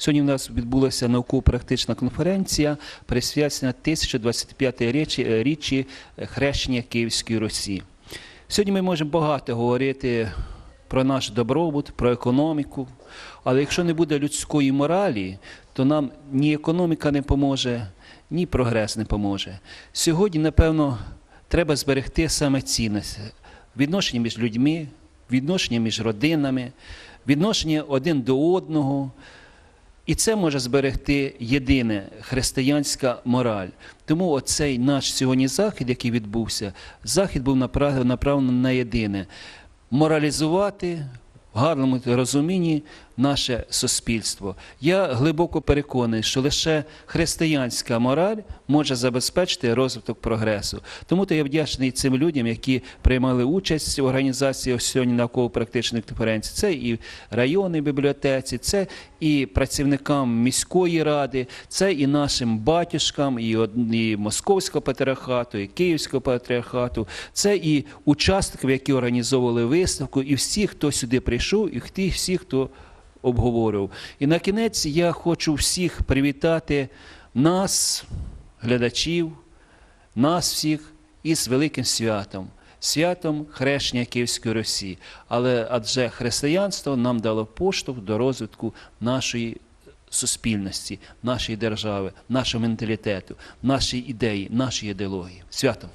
Сьогодні в нас відбулася науково-практична конференція, присвячена 1025 річі, е, річчі хрещення Київської Русі. Сьогодні ми можемо багато говорити про наш добробут, про економіку. Але якщо не буде людської моралі, то нам ні економіка не поможе, ні прогрес не поможе. Сьогодні, напевно, треба зберегти саме цінності. Відношення між людьми, відношення між родинами, відношення один до одного. І це може зберегти єдине християнська мораль. Тому оцей наш сьогодні захід, який відбувся, захід був направлений на єдине моралізувати в гарному розумінні наше суспільство. Я глибоко переконаний, що лише християнська мораль може забезпечити розвиток прогресу. Тому то я вдячний цим людям, які приймали участь в організації сьогодні науково-практичних конференцій. Це і районній бібліотеці, це і працівникам міської ради, це і нашим батюшкам, і, і Московського патріархату, і Київського патріархату, це і учасників, які організовували виставку, і всі, хто сюди прийшов, і всі, хто обговорював. І на кінець я хочу всіх привітати нас, глядачів, нас всіх із великим святом. Святом хрещення Київської Русі. Але адже християнство нам дало поштовх до розвитку нашої суспільності, нашої держави, нашого менталітету, нашої ідеї, нашої ідеології. Святом!